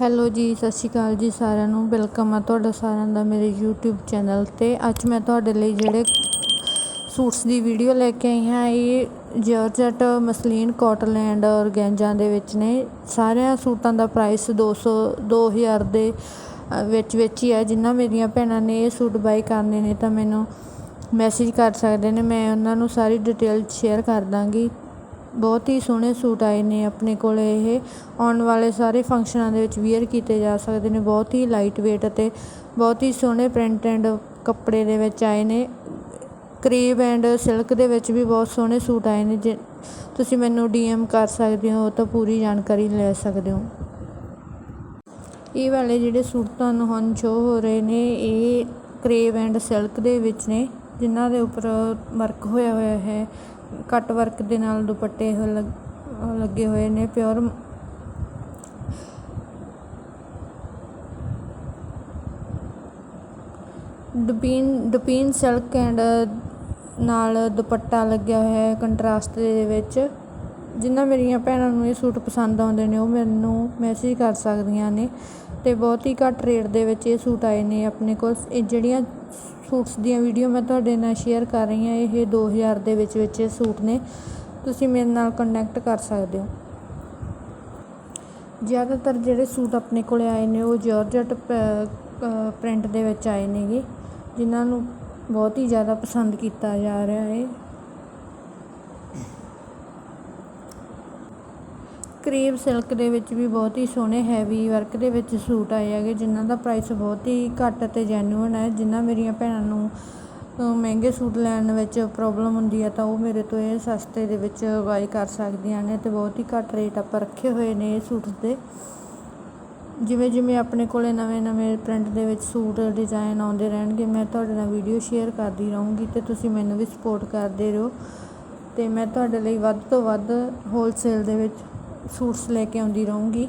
Hello ਜੀ, ਸਤਿ ਸ਼੍ਰੀ ਅਕਾਲ ਜੀ ਸਾਰਿਆਂ ਨੂੰ। ਵੈਲਕਮ ਆ ਤੁਹਾਡਾ ਸਾਰਿਆਂ ਦਾ ਮੇਰੇ YouTube ਚੈਨਲ ਤੇ। ਅੱਜ ਮੈਂ ਤੁਹਾਡੇ ਲਈ ਜਿਹੜੇ ਸੂਟਸ ਦੀ ਵੀਡੀਓ ਲੈ ਕੇ ਆਈ ਹਾਂ, ਇਹ georgette, muslin, cotton and organza ਦੇ ਵਿੱਚ ਨੇ। ਸਾਰਿਆਂ ਸੂਟਾਂ ਦਾ ਪ੍ਰਾਈਸ 200 2000 ਦੇ ਵਿੱਚ ਵਿੱਚ ਹੀ ਹੈ। ਜਿਨ੍ਹਾਂ ਮੇਰੀਆਂ ਭੈਣਾਂ ਨੇ ਇਹ ਸੂਟ ਬਾਈ ਕਰਨੇ ਨੇ ਤਾਂ ਮੈਨੂੰ ਮੈਸੇਜ ਕਰ ਸਕਦੇ ਨੇ। ਮੈਂ ਉਹਨਾਂ ਨੂੰ ਸਾਰੀ ਡਿਟੇਲ ਸ਼ੇਅਰ ਕਰ ਦਾਂਗੀ। ਬਹੁਤ ਹੀ ਸੋਹਣੇ ਸੂਟ ਆਏ ਨੇ ਆਪਣੇ ਕੋਲ ਇਹ। ਆਉਣ ਵਾਲੇ ਸਾਰੇ ਫੰਕਸ਼ਨਾਂ ਦੇ ਵਿੱਚ ਵੀਅਰ ਕੀਤੇ ਜਾ ਸਕਦੇ ਨੇ। ਬਹੁਤ ਹੀ ਲਾਈਟ ਵੇਟ ਅਤੇ ਬਹੁਤ ਹੀ ਸੋਹਣੇ ਪ੍ਰਿੰਟ ਐਂਡ ਕੱਪੜੇ ਦੇ ਵਿੱਚ ਆਏ ਨੇ। ਕਰੇਬ ਐਂਡ ਸਿਲਕ ਦੇ ਵਿੱਚ ਵੀ ਬਹੁਤ ਸੋਹਣੇ ਸੂਟ ਆਏ ਨੇ। ਜੇ ਤੁਸੀਂ ਮੈਨੂੰ ਡੀਐਮ ਕਰ ਸਕਦੇ ਹੋ ਤਾਂ ਪੂਰੀ ਜਾਣਕਾਰੀ ਲੈ ਸਕਦੇ ਹੋ। ਇਹ ਵਾਲੇ ਜਿਹੜੇ ਸੂਟ ਤੁਹਾਨੂੰ ਹੁਣ ਸ਼ੋ ਹੋ ਰਹੇ ਨੇ, ਇਹ ਕਰੇਬ ਐਂਡ ਸਿਲਕ ਦੇ ਵਿੱਚ ਨੇ, ਜਿਨ੍ਹਾਂ ਦੇ ਉੱਪਰ ਵਰਕ ਹੋਇਆ ਹੋਇਆ ਹੈ। ਕੱਟ ਵਰਕ ਦੇ ਨਾਲ ਦੁਪੱਟੇ ਲੱਗ- ਲੱਗੇ ਹੋਏ ਨੇ pure dupion, dupion silk and ਨਾਲ ਦੁਪੱਟਾ ਲੱਗਿਆ ਹੋਇਆ ਹੈ ਕੰਟਰਾਸਟ ਦੇ ਵਿੱਚ। ਜਿਨ੍ਹਾਂ ਮੇਰੀਆਂ ਭੈਣਾਂ ਨੂੰ ਇਹ ਸੂਟ ਪਸੰਦ ਆਉਂਦੇ ਨੇ, ਉਹ ਮੈਨੂੰ ਮੈਸੇਜ ਕਰ ਸਕਦੀਆਂ ਨੇ। ਅਤੇ ਬਹੁਤ ਹੀ ਘੱਟ ਰੇਟ ਦੇ ਵਿੱਚ ਇਹ ਸੂਟ ਆਏ ਨੇ ਆਪਣੇ ਕੋਲ। ਇਹ ਜਿਹੜੀਆਂ ਸੂਟਸ ਦੀਆਂ ਵੀਡੀਓ ਮੈਂ ਤੁਹਾਡੇ ਨਾਲ ਸ਼ੇਅਰ ਕਰ ਰਹੀ ਹਾਂ, ਇਹ ਦੋ ਹਜ਼ਾਰ ਦੇ ਵਿੱਚ ਵਿੱਚ ਇਹ ਸੂਟ ਨੇ। ਤੁਸੀਂ ਮੇਰੇ ਨਾਲ ਕੰਟੈਕਟ ਕਰ ਸਕਦੇ ਹੋ। ਜ਼ਿਆਦਾਤਰ ਜਿਹੜੇ ਸੂਟ ਆਪਣੇ ਕੋਲੇ ਆਏ ਨੇ, ਉਹ ਜਾਰਜਟ ਪ੍ਰਿੰਟ ਦੇ ਵਿੱਚ ਆਏ ਨੇਗੇ, ਜਿਨ੍ਹਾਂ ਨੂੰ ਬਹੁਤ ਹੀ ਜ਼ਿਆਦਾ ਪਸੰਦ ਕੀਤਾ ਜਾ ਰਿਹਾ ਹੈ। ਕਰੀਬ ਸਿਲਕ ਦੇ ਵਿੱਚ ਵੀ ਬਹੁਤ ਹੀ ਸੋਹਣੇ ਹੈਵੀ ਵਰਕ ਦੇ ਵਿੱਚ ਸੂਟ ਆਏ ਹੈਗੇ, ਜਿਨ੍ਹਾਂ ਦਾ ਪ੍ਰਾਈਸ ਬਹੁਤ ਹੀ ਘੱਟ ਅਤੇ ਜੈਨੂਅਨ ਹੈ। ਜਿਨ੍ਹਾਂ ਮੇਰੀਆਂ ਭੈਣਾਂ ਨੂੰ ਮਹਿੰਗੇ ਸੂਟ ਲੈਣ ਵਿੱਚ ਪ੍ਰੋਬਲਮ ਹੁੰਦੀ ਹੈ, ਤਾਂ ਉਹ ਮੇਰੇ ਤੋਂ ਇਹ ਸਸਤੇ ਦੇ ਵਿੱਚ ਬਾਈ ਕਰ ਸਕਦੀਆਂ ਨੇ ਅਤੇ ਬਹੁਤ ਹੀ ਘੱਟ ਰੇਟ ਆਪਾਂ ਰੱਖੇ ਹੋਏ ਨੇ ਇਹ ਸੂਟ ਦੇ। ਜਿਵੇਂ ਜਿਵੇਂ ਆਪਣੇ ਕੋਲੇ ਨਵੇਂ ਨਵੇਂ ਪ੍ਰਿੰਟ ਦੇ ਵਿੱਚ ਸੂਟ ਡਿਜ਼ਾਈਨ ਆਉਂਦੇ ਰਹਿਣਗੇ, ਮੈਂ ਤੁਹਾਡੇ ਨਾਲ ਵੀਡੀਓ ਸ਼ੇਅਰ ਕਰਦੀ ਰਹੂੰਗੀ ਤੇ ਤੁਸੀਂ ਮੈਨੂੰ ਵੀ ਸਪੋਰਟ ਕਰਦੇ ਰਹੋ। ਤੇ ਮੈਂ ਤੁਹਾਡੇ ਲਈ ਵੱਧ ਤੋਂ ਵੱਧ ਹੋਲਸੇਲ ਦੇ ਵਿੱਚ ਸੂਟਸ ਲੈ ਕੇ ਆਉਂਦੀ ਰਹੂੰਗੀ।